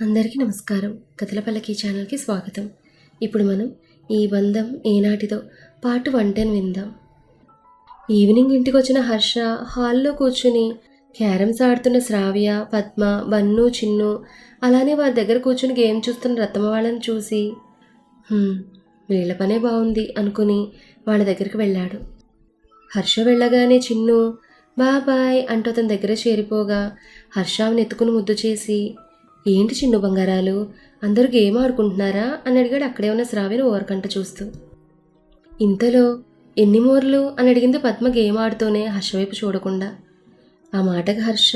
అందరికీ నమస్కారం. కథలపల్లకి ఛానల్కి స్వాగతం. ఇప్పుడు మనం ఈ బంధం ఏనాటిదో పాటు టెన్ విందాం. ఈవినింగ్ ఇంటికి వచ్చిన హర్ష హాల్లో కూర్చుని క్యారమ్స్ ఆడుతున్న శ్రావ్య పద్మ బన్ను చిన్ను అలానే వారి దగ్గర కూర్చుని గేమ్ చూస్తున్న రత్తమ్మ వాళ్ళని చూసి వీళ్ళ పనే బాగుంది అనుకుని వాళ్ళ దగ్గరికి వెళ్ళాడు. హర్ష వెళ్ళగానే చిన్ను బాబాయ్ అంటూ అతని దగ్గర చేరిపోగా హర్ష ఎత్తుకుని ముద్దు చేసి ఏంటి చిన్ను బంగారాలు? అందరూ గేమ్ ఆడుకుంటున్నారా? అని అడిగాడు అక్కడే ఉన్న శ్రావ్యను ఓరకంట చూస్తూ. ఇంతలో ఎన్ని మోర్లు? అని అడిగింది పద్మ గేమ్ ఆడుతూనే హర్ష వైపు చూడకుండా. ఆ మాటకు హర్ష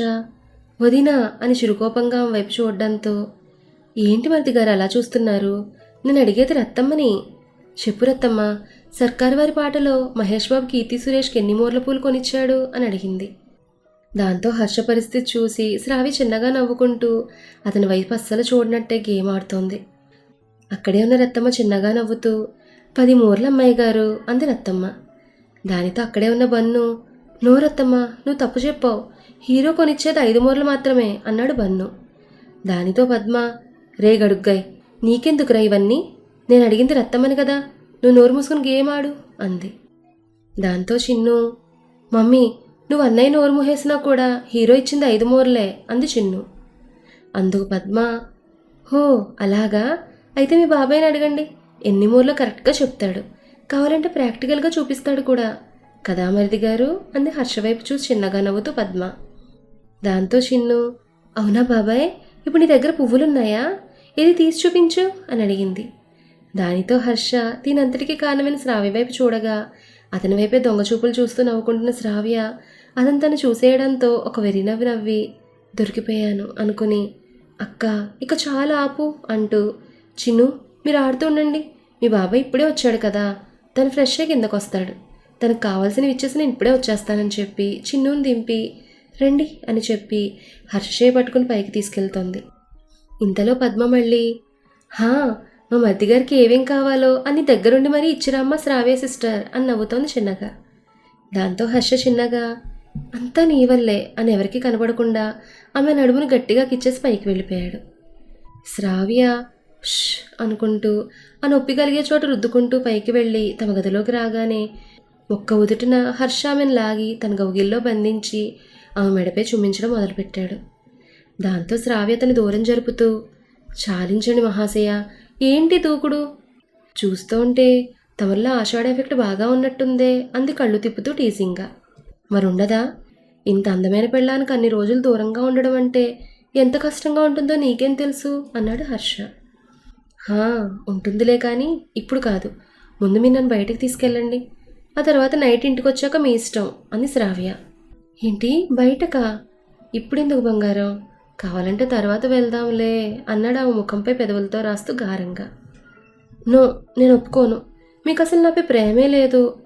వదినా అని చిరుకోపంగా ఆమె వైపు చూడడంతో ఏంటి మరిది గారు అలా చూస్తున్నారు? నేను అడిగేది రత్తమ్మని. చెప్పు రత్తమ్మ సర్కారు వారి పాటలో మహేష్ బాబు కీర్తి సురేష్కి ఎన్ని మూర్ల పూలు కొనిచ్చాడు? అని అడిగింది. దాంతో హర్ష పరిస్థితి చూసి శ్రావి చిన్నగా నవ్వుకుంటూ అతని వైపు అస్సలు చూడనట్టే గేమ్ ఆడుతోంది. అక్కడే ఉన్న రత్తమ్మ చిన్నగా నవ్వుతూ పది మూర్ల అమ్మాయి గారు అంది రత్తమ్మ. దానితో అక్కడే ఉన్న బన్ను నో రత్తమ్మ నువ్వు తప్పు చెప్పావు. హీరో కొనిచ్చేది ఐదు మూరలు మాత్రమే అన్నాడు బన్ను. దానితో పద్మ రే గడుగ్గాయ్ నీకెందుకురా ఇవన్నీ? నేను అడిగింది రత్తమ్మని కదా నువ్వు నోరు మూసుకుని గేమ్ ఆడు అంది. దాంతో చిన్ను మమ్మీ నువ్వు అన్నయ్య నోరు మూసేసినా కూడా హీరో ఇచ్చింది ఐదు మోర్లే అంది చిన్ను. అందుకు పద్మ హో అలాగా? అయితే మీ బాబాయ్ని అడగండి. ఎన్ని మూర్లో కరెక్ట్గా చెప్తాడు. కావాలంటే ప్రాక్టికల్గా చూపిస్తాడు కూడా. కదా మరిది గారు? అంది హర్ష వైపు చూసి చిన్నగా నవ్వుతూ పద్మ. దాంతో చిన్ను అవునా బాబాయ్? ఇప్పుడు నీ దగ్గర పువ్వులున్నాయా? ఇది తీసి చూపించు అని అడిగింది. దానితో హర్ష దీనంతటికీ కారణమైన శ్రావ్య వైపు చూడగా అతని వైపే దొంగ చూపులు చూస్తూ నవ్వుకుంటున్న శ్రావ్య అతను తను చూసేయడంతో ఒక వెరినవ్వి నవ్వి నవ్వి దొరికిపోయాను అనుకుని అక్క ఇక చాలా ఆపు అంటూ చిన్ను మీరు ఆడుతూ ఉండండి. మీ బాబాయ్ ఇప్పుడే వచ్చాడు కదా. తను ఫ్రెష్గా కిందకు వస్తాడు. తనకు కావాల్సినవి ఇచ్చేసి నేను ఇప్పుడే వచ్చేస్తానని చెప్పి చిన్నుని దింపి రండి అని చెప్పి హర్షే పట్టుకుని పైకి తీసుకెళ్తోంది. ఇంతలో పద్మ మళ్ళీ హా మా మరిది గారికి ఏమేం కావాలో అని దగ్గరుండి మరీ ఇచ్చిరామ్మ శ్రావ్య సిస్టర్ అని నవ్వుతోంది చిన్నగా. దాంతో హర్ష చిన్నగా అంతా నీ వల్లే అని ఎవరికీ కనబడకుండా ఆమె నడుమును గట్టిగా కిచ్చేసి పైకి వెళ్ళిపోయాడు. శ్రావ్య ష్ అనుకుంటూ ఆ నొప్పి కలిగే చోట రుద్దుకుంటూ పైకి వెళ్ళి తమ గదిలోకి రాగానే ఒక్క ఉదుటిన హర్ష ఆమెను లాగి తన గౌగిల్లో బంధించి ఆమె మెడపై చుమ్మించడం మొదలుపెట్టాడు. దాంతో శ్రావ్య అతని దూరం జరుపుతూ చాలించండి మహాశయ ఏంటి దూకుడు? చూస్తూ ఉంటే తమల్లో ఆషాఢ ఎఫెక్ట్ బాగా ఉన్నట్టుందే అంది కళ్ళు తిప్పుతూ టీసింగ్గా మరుండదా? ఇంత అందమైన పెళ్ళానికి అన్ని రోజులు దూరంగా ఉండడం అంటే ఎంత కష్టంగా ఉంటుందో నీకేం తెలుసు? అన్నాడు హర్ష. హా ఉంటుందిలే కానీ ఇప్పుడు కాదు. ముందు మీరు నన్ను బయటకు తీసుకెళ్ళండి. ఆ తర్వాత నైట్ ఇంటికి వచ్చాక మీ ఇష్టం అంది శ్రావ్య. ఏంటి? బయటకా? ఇప్పుడెందుకు బంగారం? కావాలంటే తర్వాత వెళ్దాంలే అన్నాడు ఆమె ముఖంపై పెదవులతో రాస్తూ గారంగా. నో నేను ఒప్పుకోను. మీకు అసలు నాపై ప్రేమే లేదు.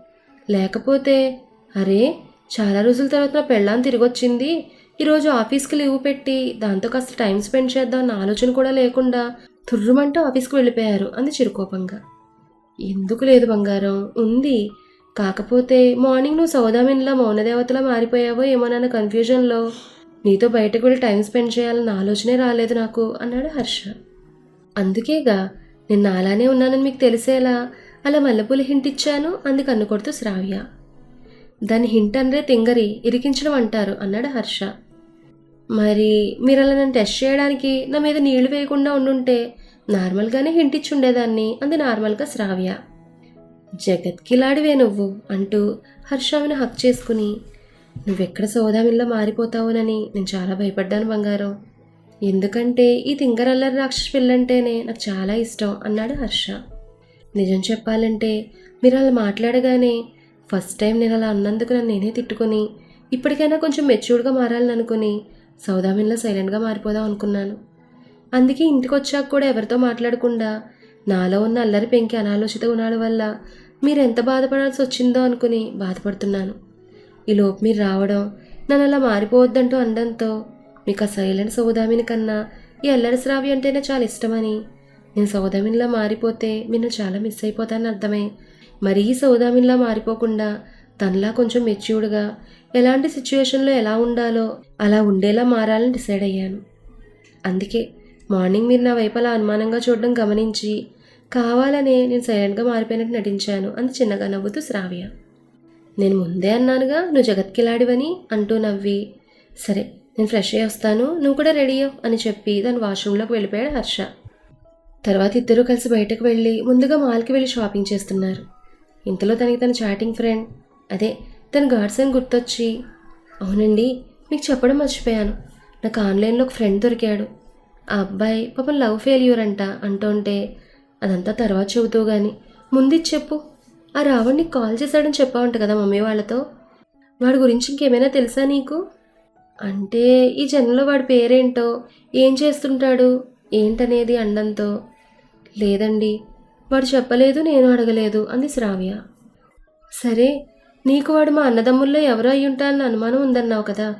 లేకపోతే అరే చాలా రోజుల తర్వాత నా పెళ్ళాన్ని తిరిగి వచ్చింది ఈరోజు ఆఫీస్కి లీవ్ పెట్టి దాంతో కాస్త టైం స్పెండ్ చేద్దాం అన్న ఆలోచన కూడా లేకుండా తుర్రుమంటూ ఆఫీస్కి వెళ్ళిపోయారు అంది చిరుకోపంగా. ఎందుకు లేదు బంగారం? ఉంది. కాకపోతే మార్నింగ్ నువ్వు సౌదామిన్లా మౌనదేవతలా మారిపోయావో ఏమోనన్న కన్ఫ్యూజన్లో. నీతో బయటకు వెళ్ళి టైం స్పెండ్ చేయాలన్న ఆలోచనే రాలేదు నాకు అన్నాడు హర్ష. అందుకేగా నేను అలానే ఉన్నానని మీకు తెలిసేలా అలా మల్లెపూల హింటిచ్చాను అంది కన్ను కొడుతూ శ్రావ్య. దాని హింట్ అనరే తింగరి ఇరికించడం అంటారు అన్నాడు హర్ష. మరి మీరు అలా నన్ను టెస్ట్ చేయడానికి నా మీద నీళ్ళు వేయకుండా ఉండుంటే నార్మల్గానే హింట్ ఇచ్చి ఉండేదాన్ని అంది నార్మల్గా శ్రావ్య. జగత్కిలాడివే నువ్వు అంటూ హర్షావిని హక్ చేసుకుని నువ్వెక్కడ సోదామిల్లా మారిపోతావునని నేను చాలా భయపడ్డాను బంగారం. ఎందుకంటే ఈ తింగరల్లరి రాక్షస పిల్లంటేనే నాకు చాలా ఇష్టం అన్నాడు హర్ష. నిజం చెప్పాలంటే మీరు అలా మాట్లాడగానే ఫస్ట్ టైం నేను అలా అన్నందుకు నన్ను నేనే తిట్టుకొని ఇప్పటికైనా కొంచెం మెచ్యూర్డ్గా మారాలని అనుకుని సౌదామిన్లో సైలెంట్గా మారిపోదాం అనుకున్నాను. అందుకే ఇంటికి వచ్చాక కూడా ఎవరితో మాట్లాడకుండా నాలో ఉన్న అల్లరి పెంకి అనాలోచిత గుణాల వల్ల మీరు ఎంత బాధపడాల్సి వచ్చిందో అనుకుని బాధపడుతున్నాను. ఈ లోపు మీరు రావడం నన్ను అలా మారిపోవద్దంటూ అనడంతో మీకు ఆ సైలెంట్ సౌదామిని కన్నా ఈ అల్లరి శ్రావి అంటేనే చాలా ఇష్టమని నేను సౌదామిన్లా మారిపోతే నిన్ను చాలా మిస్ అయిపోతానని అర్థమై మరీ సౌదామిన్లా మారిపోకుండా తనలా కొంచెం మెచ్యూర్డ్గా ఎలాంటి సిచ్యువేషన్లో ఎలా ఉండాలో అలా ఉండేలా మారాలని డిసైడ్ అయ్యాను. అందుకే మార్నింగ్ మీరు నా వైపు అలా అనుమానంగా చూడడం గమనించి కావాలనే నేను సైలెంట్గా మారిపోయినట్టు నటించాను అని చిన్నగా నవ్వుతూ శ్రావ్య. నేను ముందే అన్నానుగా నువ్వు జగత్కిలాడివని అంటూ నవ్వి సరే నేను ఫ్రెష్ అయ్యి వస్తాను నువ్వు కూడా రెడీ అవ్వు అని చెప్పి తను వాష్రూమ్లోకి వెళ్ళిపోయాడు హర్ష. తర్వాత ఇద్దరూ కలిసి బయటకు వెళ్ళి ముందుగా మాల్కి వెళ్ళి షాపింగ్ చేస్తున్నారు. ఇంతలో తనకి తన చాటింగ్ ఫ్రెండ్ అదే తన గాడ్స్ అని గుర్తొచ్చి అవునండి మీకు చెప్పడం మర్చిపోయాను. నాకు ఆన్లైన్లో ఒక ఫ్రెండ్ దొరికాడు. ఆ అబ్బాయి పాపం లవ్ ఫెయిల్యూర్ అంట అంటుంటే అదంతా తర్వాత చెబుతూ కానీ ముందు చెప్పు. ఆ రావణ్ నీకు కాల్ చేశాడని చెప్పావంట కదా మమ్మీ వాళ్ళతో. వాడి గురించి ఇంకేమైనా తెలుసా నీకు? అంటే ఈ జన్మలో వాడి పేరేంటో ఏం చేస్తుంటాడు ఏంటనేది అండంతో లేదండి వాడు చెప్పలేదు నేను అడగలేదు అంది శ్రావ్య. సరే నీకు వాడు మా అన్నదమ్ముల్లో ఎవరో అయి అనుమానం ఉందన్నావు కదా.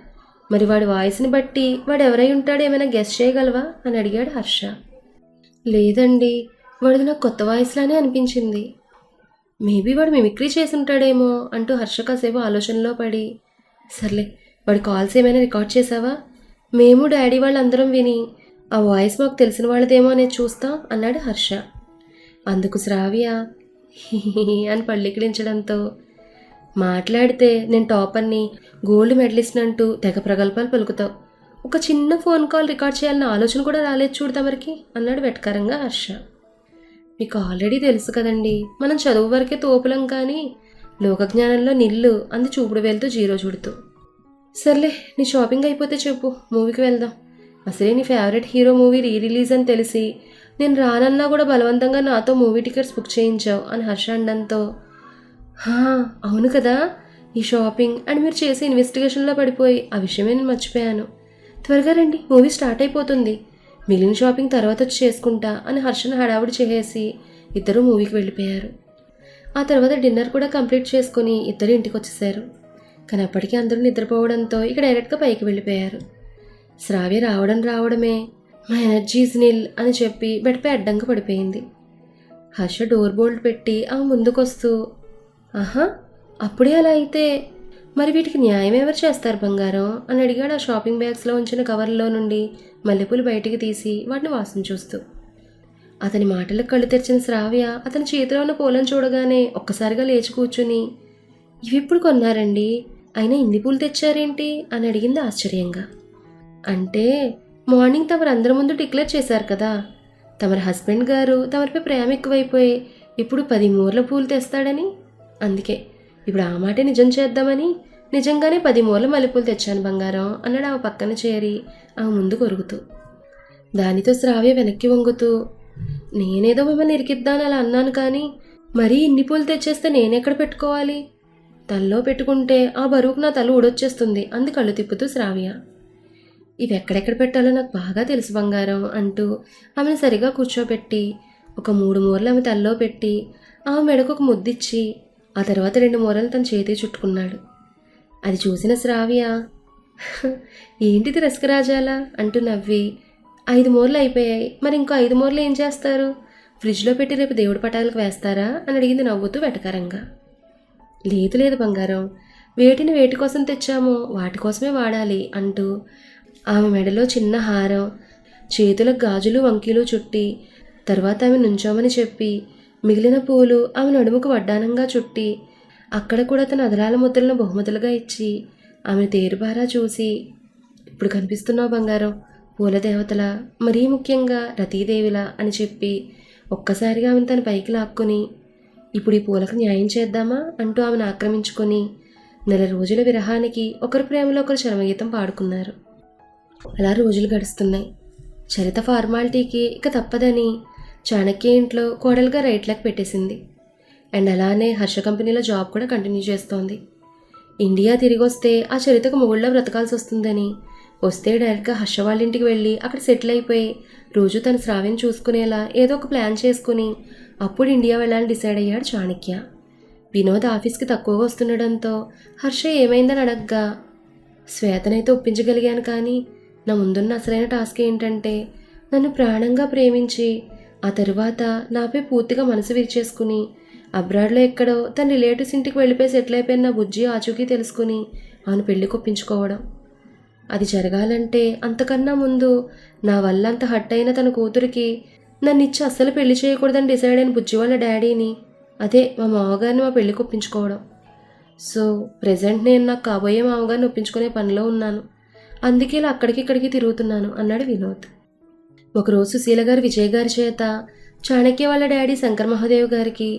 మరి వాడి వాయిస్ని బట్టి వాడు ఎవరై ఉంటాడో ఏమైనా గెస్ట్ చేయగలవా? అని అడిగాడు హర్ష. లేదండి వాడిది నాకు కొత్త వాయిస్లానే అనిపించింది. మేబీ వాడు మిమిక్రీ చేసి ఉంటాడేమో అంటూ హర్ష కాసేపు ఆలోచనలో పడి సర్లే వాడి కాల్స్ ఏమైనా రికార్డ్ చేసావా మేము డాడీ వాళ్ళందరం విని ఆ వాయిస్ మాకు తెలిసిన వాళ్ళదేమో అనేది చూస్తాం అన్నాడు హర్ష. అందుకు శ్రావ్య అని పళ్ళికిడించడంతో మాట్లాడితే నేను టాపర్ని గోల్డ్ మెడలిస్ట్ అంటూ తెగ ప్రగల్భాలు పలుకుతావు. ఒక చిన్న ఫోన్ కాల్ రికార్డ్ చేయాలన్న ఆలోచన కూడా రాలేదు చూడు తమరికి అన్నాడు వెటకారంగా హర్ష. మీకు ఆల్రెడీ తెలుసు కదండి మనం చదువు వరకే తోపులం కానీ లోకజ్ఞానంలో నిల్లు అంది చూపుడు వెళ్తూ జీరో చూడుతూ. సర్లే నీ షాపింగ్ అయిపోతే చెప్పు మూవీకి వెళ్దాం. అసలే నీ favourite hero movie re release అని తెలిసి నేను రానన్నా కూడా బలవంతంగా నాతో మూవీ టికెట్స్ బుక్ చేయించావు అని హర్ష అనడంతో. "హా, అవును కదా. ఈ షాపింగ్ అండ్ మీరు చేసే ఇన్వెస్టిగేషన్లో పడిపోయి ఆ విషయమే నేను మర్చిపోయాను. త్వరగా రండి మూవీ స్టార్ట్ అయిపోతుంది. మిగిలిన షాపింగ్ తర్వాత వచ్చి చేసుకుంటా అని హర్షను హడావుడి చేసేసి ఇద్దరు మూవీకి వెళ్ళిపోయారు. ఆ తర్వాత డిన్నర్ కూడా కంప్లీట్ చేసుకుని ఇద్దరు ఇంటికి వచ్చేసారు కానీ అప్పటికీ అందరూ నిద్రపోవడంతో ఇక డైరెక్ట్గా పైకి వెళ్ళిపోయారు. శ్రావ్య రావడం రావడమే మా ఎనర్జీస్ నిల్ అని చెప్పి బెడ్పై అడ్డంగా పడిపోయింది. హర్ష డోర్ బోల్ట్ పెట్టి ఆమె ముందుకొస్తూ ఆహా అప్పుడే అలా అయితే. మరి వీటికి న్యాయం ఎవరు చేస్తారు బంగారం? అని అడిగాడు ఆ షాపింగ్ బ్యాగ్స్లో ఉంచిన కవర్లో నుండి మల్లెపూలు బయటికి తీసి వాటిని వాసన చూస్తూ. అతని మాటలకు కళ్ళు తెరిచిన శ్రావ్య అతని చేతిలో ఉన్న పూలను చూడగానే ఒక్కసారిగా లేచి కూర్చుని ఇవి ఇప్పుడు కొన్నారండి? అయినా ఇన్ని పూలు తెచ్చారేంటి? అని అడిగింది ఆశ్చర్యంగా. అంటే మార్నింగ్ తమరు అందరి ముందు డిక్లేర్ చేశారు కదా. తమరి హస్బెండ్ గారు తమరిపై ప్రేమ ఎక్కువైపోయి ఇప్పుడు పది మూరల పూలు తెస్తాడని? అందుకే ఇప్పుడు ఆ మాట నిజం చేద్దామని నిజంగానే పది మూరల మల్లెపూలు తెచ్చాను బంగారం అన్నాడు ఆమె పక్కన చేరి ఆమె ముందు కొరుగుతూ దానితో శ్రావ్య వెనక్కి వంగుతూ నేనేదో మిమ్మల్ని ఇరికిద్దాను అలా అన్నాను కానీ మరీ ఇన్ని పూలు తెచ్చేస్తే నేనెక్కడ పెట్టుకోవాలి? తల్లో పెట్టుకుంటే ఆ బరువుకు నా తల ఊడొచ్చేస్తుంది అంది కళ్ళు తిప్పుతూ శ్రావ్య. ఇవి ఎక్కడెక్కడ పెట్టాలో నాకు బాగా తెలుసు బంగారం అంటూ. ఆమెను సరిగా కూర్చోబెట్టి ఒక మూడు మూరలు ఆమె తల్లో పెట్టి ఆమె మెడకు ఒక ముద్దిచ్చి ఆ తర్వాత రెండు మూరలు తన చేతి చుట్టుకున్నాడు. అది చూసిన శ్రావ్య ఏంటిది రసకరాజాలా? అంటూ నవ్వి ఐదు మూరలు అయిపోయాయి. మరి ఇంకో ఐదు మూరలు ఏం చేస్తారు? ఫ్రిడ్జ్లో పెట్టి రేపు దేవుడి పటాలకు వేస్తారా? అని అడిగింది నవ్వుతూ వెటకారంగా. లేదు లేదు బంగారం వేటిని వేటి కోసం తెచ్చామో వాటి కోసమే వాడాలి అంటూ ఆమె మెడలో చిన్న హారం చేతుల గాజులు వంకీలు చుట్టి తర్వాత ఆమె నుంచోమని చెప్పి మిగిలిన పూలు ఆమె నడుముకు వడ్డానంగా చుట్టి అక్కడ కూడా తన అదరాల ముద్రలను బహుమతులుగా ఇచ్చి ఆమె తేరుబారా చూసి ఇప్పుడు కనిపిస్తున్నావు బంగారం పూల దేవతల మరీ ముఖ్యంగా రతీదేవిలా అని చెప్పి ఒక్కసారిగా ఆమెను తన పైకి లాక్కుని ఇప్పుడు ఈ పూలకు న్యాయం చేద్దామా? అంటూ ఆమెను ఆక్రమించుకొని నెల రోజుల విరహానికి ఒకరి ప్రేమలో ఒకరు చరమగీతం పాడుకున్నారు. అలా రోజులు గడుస్తున్నాయి. చరిత ఫార్మాలిటీకి ఇక తప్పదని చాణక్య ఇంట్లో కోడలుగా రైట్లకు పెట్టేసింది. అండ్ అలానే హర్ష కంపెనీలో జాబ్ కూడా కంటిన్యూ చేస్తోంది. ఇండియా తిరిగి వస్తే ఆ చరితకు మొగుళ్ళ బ్రతకాల్సి వస్తుందని వస్తే డైరెక్ట్గా హర్ష వాళ్ళ ఇంటికి వెళ్ళి అక్కడ సెటిల్ అయిపోయి రోజు తన శ్రావ్యం చూసుకునేలా ఏదో ఒక ప్లాన్ చేసుకుని అప్పుడు ఇండియా వెళ్ళాలని డిసైడ్ అయ్యాడు చాణక్య. వినోద్ ఆఫీస్కి తక్కువగా వస్తుండడంతో హర్ష ఏమైందని అడగ్గా శ్వేతనైతే ఒప్పించగలిగాను కానీ నా ముందున్న అసలైన టాస్క్ ఏంటంటే నన్ను ప్రాణంగా ప్రేమించి ఆ తరువాత నాపై పూర్తిగా మనసు విరిచేసుకుని అబ్రాడ్లో ఎక్కడో తన రిలేటివ్స్ ఇంటికి వెళ్ళిపోయి సెటిల్ అయిపోయిన నా బుజ్జి ఆచూకీ తెలుసుకుని ఆమెను పెళ్ళి కొప్పించుకోవడం. అది జరగాలంటే అంతకన్నా ముందు నా వల్ల అంత హట్ అయిన తన కూతురికి నన్ను ఇచ్చి అస్సలు పెళ్ళి చేయకూడదని డిసైడ్ అయిన బుజ్జి వాళ్ళ డాడీని అదే మా మామగారిని మా పెళ్ళి ఒప్పించుకోవడం సో ప్రజెంట్ నేను నాకు కాబోయే మామగారిని ఒప్పించుకునే పనిలో ఉన్నాను. అందుకే ఇలా అక్కడికి ఇక్కడికి తిరుగుతున్నాను అన్నాడు వినోద్. ఒకరోజు సుశీల గారు విజయ్ గారి చేత చాణక్య వాళ్ళ డాడీ శంకర్ మహాదేవ్ గారికి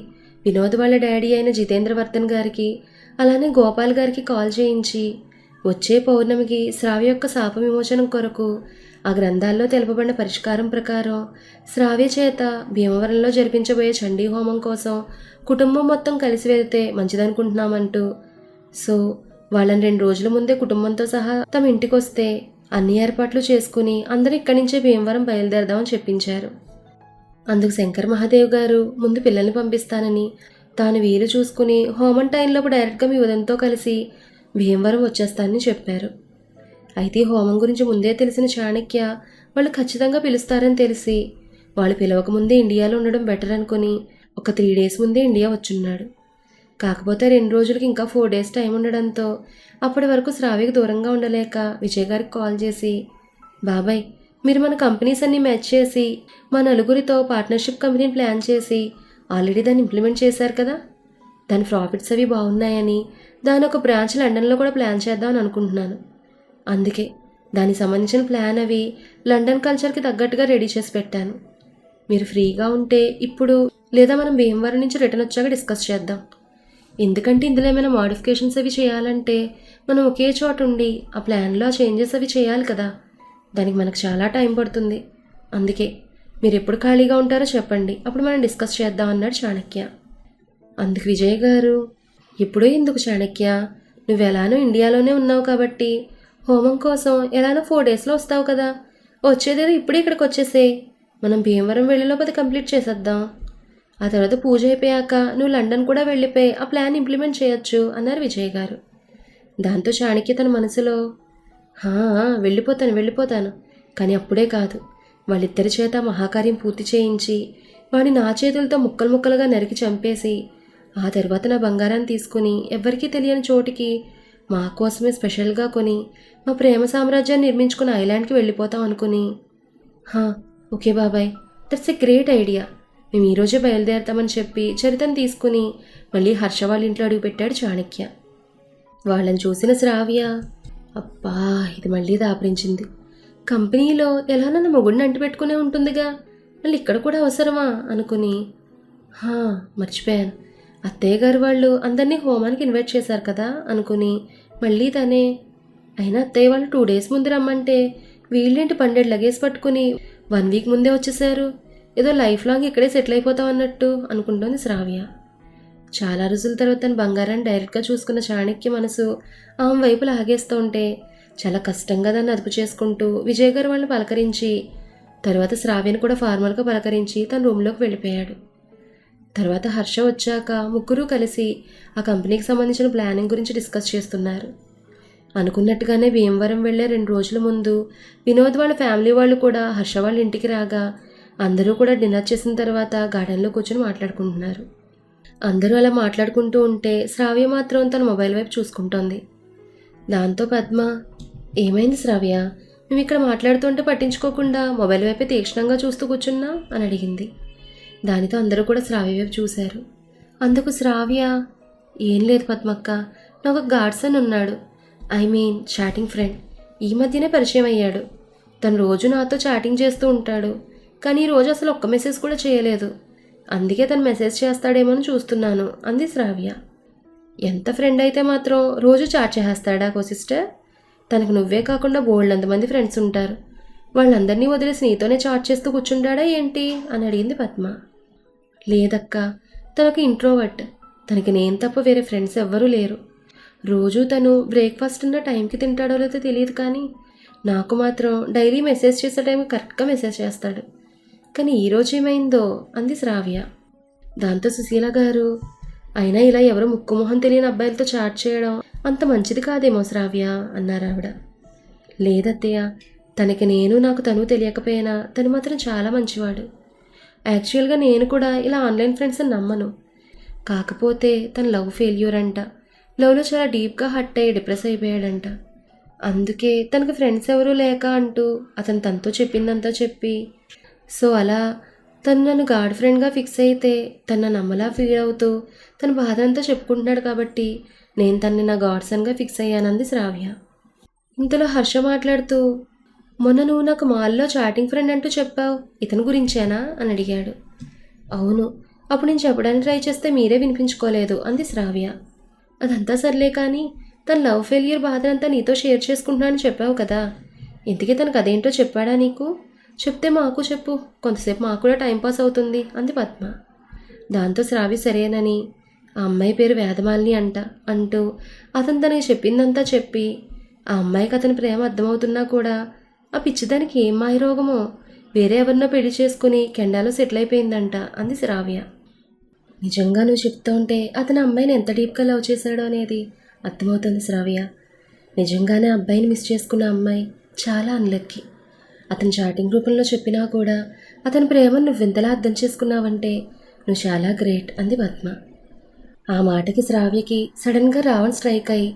వినోద్ వాళ్ళ డాడీ అయిన జితేంద్రవర్ధన్ గారికి అలానే గోపాల్ గారికి కాల్ చేయించి వచ్చే పౌర్ణమికి శ్రావ్య యొక్క శాప విమోచనం కొరకు ఆ గ్రంథాల్లో తెలుపబడిన పరిష్కారం ప్రకారం శ్రావ్య చేత భీమవరంలో జరిపించబోయే చండీ హోమం కోసం కుటుంబం మొత్తం కలిసి వెళ్తే మంచిదనుకుంటున్నామంటూ సో వాళ్ళని రెండు రోజుల ముందే కుటుంబంతో సహా తమ ఇంటికొస్తే అన్ని ఏర్పాట్లు చేసుకుని అందరూ ఇక్కడి నుంచే భీమవరం బయలుదేరదామని చెప్పించారు. అందుకు శంకర్ మహాదేవ్ గారు ముందు పిల్లల్ని పంపిస్తానని తాను వీలు చూసుకుని హోమం టైంలోపు డైరెక్ట్గా మీ ఉదయంతో కలిసి భీమవరం వచ్చేస్తానని చెప్పారు. అయితే హోమం గురించి ముందే తెలిసిన చాణక్య వాళ్ళు ఖచ్చితంగా పిలుస్తారని తెలిసి వాళ్ళు పిలవకముందే ఇండియాలో ఉండడం బెటర్ అనుకుని ఒక త్రీ డేస్ ముందే ఇండియా వచ్చున్నాడు. కాకపోతే రెండు రోజులకి ఇంకా ఫోర్ డేస్ టైం ఉండడంతో అప్పటి వరకు శ్రావ్యకి దూరంగా ఉండలేక విజయ్ గారికి కాల్ చేసి బాబాయ్ మీరు మన కంపెనీస్ అన్ని మ్యాచ్ చేసి మా నలుగురితో పార్ట్నర్షిప్ కంపెనీని ప్లాన్ చేసి ఆల్రెడీ దాన్ని ఇంప్లిమెంట్ చేశారు కదా? దాని ప్రాఫిట్స్ అవి బాగున్నాయని దాని ఒక బ్రాంచ్ లండన్లో కూడా ప్లాన్ చేద్దామని అనుకుంటున్నాను. అందుకే దానికి సంబంధించిన ప్లాన్ అవి లండన్ కల్చర్కి తగ్గట్టుగా రెడీ చేసి పెట్టాను. మీరు ఫ్రీగా ఉంటే ఇప్పుడు లేదా మనం భీమవరం నుంచి రిటర్న్ వచ్చాక డిస్కస్ చేద్దాం. ఎందుకంటే ఇందులో ఏమైనా మాడిఫికేషన్స్ అవి చేయాలంటే మనం ఒకే చోట ఉండి ఆ ప్లాన్లో ఆ చేంజెస్ అవి చేయాలి కదా. దానికి మనకు చాలా టైం పడుతుంది. అందుకే మీరు ఎప్పుడు ఖాళీగా ఉంటారో చెప్పండి. అప్పుడు మనం డిస్కస్ చేద్దాం అన్నాడు చాణక్య. అందుకు విజయ్ గారు ఎప్పుడో ఎందుకు చాణక్య? నువ్వు ఎలానో ఇండియాలోనే ఉన్నావు కాబట్టి హోమం కోసం ఎలానో ఫోర్ డేస్లో వస్తావు కదా. వచ్చేదేదో ఇప్పుడే ఇక్కడికి వచ్చేసే. మనం భీమవరం వెళ్ళిలో అది కంప్లీట్ చేసేద్దాం. ఆ తర్వాత పూజ అయిపోయాక నువ్వు లండన్ కూడా వెళ్ళిపోయి ఆ ప్లాన్ ఇంప్లిమెంట్ చేయొచ్చు అన్నారు విజయ్ గారు. దాంతో చాణక్య తన మనసులో "హా, వెళ్ళిపోతాను వెళ్ళిపోతాను. కానీ అప్పుడే కాదు. వాళ్ళిద్దరి చేత మహాకార్యం పూర్తి చేయించి వాడిని నా చేతులతో ముక్కలు ముక్కలుగా నరికి చంపేసి ఆ తర్వాత నా బంగారాన్ని తీసుకుని ఎవ్వరికీ తెలియని చోటికి మా కోసమే స్పెషల్గా కొని మా ప్రేమ సామ్రాజ్యాన్ని నిర్మించుకున్న ఐలాండ్కి వెళ్ళిపోతాం అనుకుని. హా ఓకే బాబాయ్. That's a great idea. మేము ఈరోజే బయలుదేరతామని చెప్పి చరితను తీసుకుని మళ్ళీ హర్ష వాళ్ళ ఇంట్లో అడుగుపెట్టాడు చాణక్య. వాళ్ళని చూసిన శ్రావ్య అబ్బా ఇది మళ్ళీ దాపరించింది. కంపెనీలో ఎలా నన్ను మొగుడిని అంటిపెట్టుకునే ఉంటుందిగా మళ్ళీ ఇక్కడ కూడా అవసరమా అనుకుని హా మర్చిపోయాను. అత్తయ్య గారు వాళ్ళు అందరినీ హోమానికి ఇన్వైట్ చేశారు కదా అనుకుని మళ్ళీ తనే అయినా అత్తయ్య వాళ్ళు టూ డేస్ ముందు రమ్మంటే వీళ్ళేంటి పన్నెండు లగేజ్ పట్టుకుని వన్ వీక్ ముందే వచ్చేసారు? ఏదో లైఫ్ లాంగ్ ఇక్కడే సెటిల్ అయిపోతాం అన్నట్టు అనుకుంటోంది శ్రావ్య. చాలా రోజుల తర్వాత తన బంగారాన్ని డైరెక్ట్గా చూసుకున్న చాణక్య మనసు ఆమె వైపు లాగేస్తూ ఉంటే చాలా కష్టంగా దాన్ని అదుపు చేసుకుంటూ విజయ్ గారు వాళ్ళని పలకరించి తర్వాత శ్రావ్యను కూడా ఫార్మల్గా పలకరించి తన రూమ్లోకి వెళ్ళిపోయాడు. తర్వాత హర్ష వచ్చాక ముగ్గురు కలిసి ఆ కంపెనీకి సంబంధించిన ప్లానింగ్ గురించి డిస్కస్ చేస్తున్నారు. అనుకున్నట్టుగానే భీమవరం వెళ్ళే రెండు రోజుల ముందు వినోద్ వాళ్ళ ఫ్యామిలీ వాళ్ళు కూడా హర్ష వాళ్ళ ఇంటికి రాగా అందరూ కూడా డిన్నర్ చేసిన తర్వాత గార్డెన్లో కూర్చొని మాట్లాడుకుంటున్నారు. అందరూ అలా మాట్లాడుకుంటూ ఉంటే శ్రావ్య మాత్రం తన మొబైల్ వైపు చూసుకుంటోంది. దాంతో పద్మ ఏమైంది శ్రావ్య? మేము ఇక్కడ మాట్లాడుతుంటే పట్టించుకోకుండా మొబైల్ వైపే తీక్షణంగా చూస్తూ కూర్చున్నా? అని అడిగింది. దానితో అందరూ కూడా శ్రావ్య వైపు చూశారు. అందుకు శ్రావ్య ఏం లేదు పద్మక్క నాకు ఒక గాడ్సన్ ఉన్నాడు. I mean chatting friend. ఈ మధ్యనే పరిచయం అయ్యాడు. తను రోజు నాతో చాటింగ్ చేస్తూ ఉంటాడు. కానీ ఈ రోజు అసలు ఒక్క మెసేజ్ కూడా చేయలేదు. అందుకే తను మెసేజ్ చేస్తాడేమో అని చూస్తున్నాను అంది శ్రావ్య. ఎంత ఫ్రెండ్ అయితే మాత్రం రోజు చాట్ చేస్తాడా కో సిస్టర్ తనకు నువ్వే కాకుండా బోల్డ్ మంది ఫ్రెండ్స్ ఉంటారు. వాళ్ళందరినీ వదిలేసి నీతోనే చాట్ చేస్తూ కూర్చుంటాడా ఏంటి? అని అడిగింది పద్మ. లేదక్క తనకు ఇంట్రోవర్ట్ తనకి నేను తప్ప వేరే ఫ్రెండ్స్ ఎవ్వరూ లేరు. రోజు తను బ్రేక్ఫాస్ట్ ఉన్న టైంకి తింటాడో లేదో తెలియదు కానీ నాకు మాత్రం డైలీ మెసేజ్ చేసే టైంకి కరెక్ట్గా మెసేజ్ చేస్తాడు. కానీ ఈరోజు ఏమైందో అంది శ్రావ్య. దాంతో సుశీల గారు అయినా ఇలా ఎవరు ముక్కుమొహం తెలియని అబ్బాయిలతో చాట్ చేయడం అంత మంచిది కాదేమో శ్రావ్య అన్నారు ఆవిడ. లేదత్తయ్య తనకి నేను నాకు తను తెలియకపోయినా తను మాత్రం చాలా మంచివాడు. యాక్చువల్గా నేను కూడా ఇలా ఆన్లైన్ ఫ్రెండ్స్ అని నమ్మను. కాకపోతే తన లవ్ ఫెయిల్యూర్ అంట. లవ్లో చాలా డీప్గా హట్ అయ్యి డిప్రెస్ అయిపోయాడంట. అందుకే తనకు ఫ్రెండ్స్ ఎవరూ లేక అంటూ అతను తనతో చెప్పిందంతా చెప్పి సో అలా తను నన్ను గాడ్ ఫ్రెండ్గా ఫిక్స్ అయితే తన నమ్మలా ఫీల్ అవుతూ తన బాధ అంతా చెప్పుకుంటున్నాడు కాబట్టి నేను తనని నా గాడ్ సన్గా ఫిక్స్ అయ్యానంది శ్రావ్య. ఇంతలో హర్ష మాట్లాడుతూ మొన్న నువ్వు నాకు మాల్లో చాటింగ్ ఫ్రెండ్ అంటూ చెప్పావు ఇతని గురించేనా? అని అడిగాడు. అవును అప్పుడు నేను చెప్పడానికి ట్రై చేస్తే మీరే వినిపించుకోలేదు అంది శ్రావ్య. అదంతా సర్లే కానీ తన లవ్ ఫెయిల్యూర్ బాధనంతా నీతో షేర్ చేసుకుంటున్నానని చెప్పావు కదా ఇంతకీ తనకు అదేంటో చెప్పాడా నీకు? చెప్తే మాకు చెప్పు. కొంతసేపు మాకు కూడా టైంపాస్ అవుతుంది అంది పద్మ. దాంతో శ్రావి సరేనని ఆ అమ్మాయి పేరు వేదమాలిని అంట అంటూ అతను తనకి చెప్పిందంతా చెప్పి ఆ అమ్మాయికి అతని ప్రేమ అర్థమవుతున్నా కూడా ఆ పిచ్చిదానికి ఏం మాయ రోగమో వేరే ఎవరినో పెళ్ళి చేసుకుని కెండాలో సెటిల్ అయిపోయిందంట అంది శ్రావ్య. నిజంగా నువ్వు చెప్తూ ఉంటే అతను అమ్మాయిని ఎంత డీప్గా లవ్ చేశాడో అనేది అర్థమవుతుంది శ్రావ్య. నిజంగానే అబ్బాయిని మిస్ చేసుకున్న అమ్మాయి చాలా అన్లక్కీ అతను చాటింగ్ రూపంలో చెప్పినా కూడా అతని ప్రేమను నువ్వు వింతలా అర్థం చేసుకున్నావంటే నువ్వు చాలా గ్రేట్ అంది పద్మ. ఆ మాటకి శ్రావ్యకి సడన్గా రావణ్ స్ట్రైక్ అయి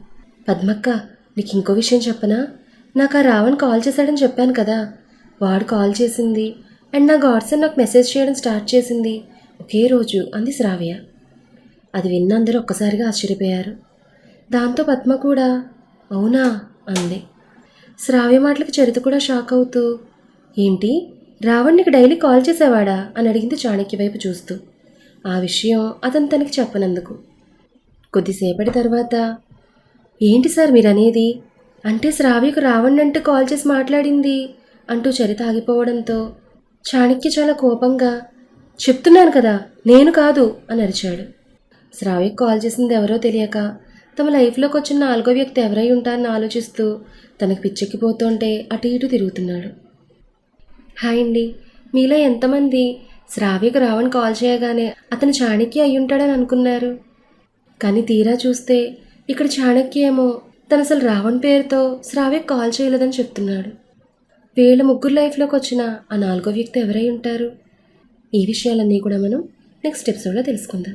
పద్మక్క నీకు ఇంకో విషయం చెప్పనా? నాకు ఆ రావణ్ కాల్ చేశాడని చెప్పాను కదా. వాడు కాల్ చేసింది అండ్ నా గాడ్సన్ నాకు మెసేజ్ చేయడం స్టార్ట్ చేసింది ఒకే రోజు అంది శ్రావ్య. అది విన్న అందరూ ఒక్కసారిగా ఆశ్చర్యపోయారు. దాంతో పద్మ కూడా అవునా? అంది. శ్రావ్య మాటలకు చరిత కూడా షాక్ అవుతూ ఏంటి? రావణ్ నీకు డైలీ కాల్ చేసేవాడా? అని అడిగింది చాణక్య వైపు చూస్తూ. ఆ విషయం అతను తనకి చెప్పనందుకు. కొద్దిసేపటి తర్వాత ఏంటి సార్ మీరనేది? అంటే శ్రావ్యకు రావణ్ అంటే కాల్ చేసి మాట్లాడింది? అంటూ చరిత ఆగిపోవడంతో చాణక్య చాలా కోపంగా చెప్తున్నాను కదా నేను కాదు అని అరిచాడు. శ్రావ్యకు కాల్ చేసింది ఎవరో తెలియక తమ లైఫ్లోకి వచ్చిన నాలుగో వ్యక్తి ఎవరై ఉంటారని ఆలోచిస్తూ తనకు పిచ్చెక్కిపోతుంటే అటు ఇటు తిరుగుతున్నాడు. హాయ్ అండి. మీలో ఎంతమంది శ్రావ్యకు రావణ్ కాల్ చేయగానే అతను చాణక్య అయి ఉంటాడని అనుకున్నారు. కానీ తీరా చూస్తే ఇక్కడ చాణక్య ఏమో తను అసలు రావణ్ పేరుతో శ్రావ్యకు కాల్ చేయలేదని చెప్తున్నాడు. వీళ్ళ ముగ్గురు లైఫ్లోకి వచ్చిన ఆ నాలుగో వ్యక్తి ఎవరై ఉంటారు? ఈ విషయాలన్నీ కూడా మనం నెక్స్ట్ ఎపిసోడ్లో తెలుసుకుందాం.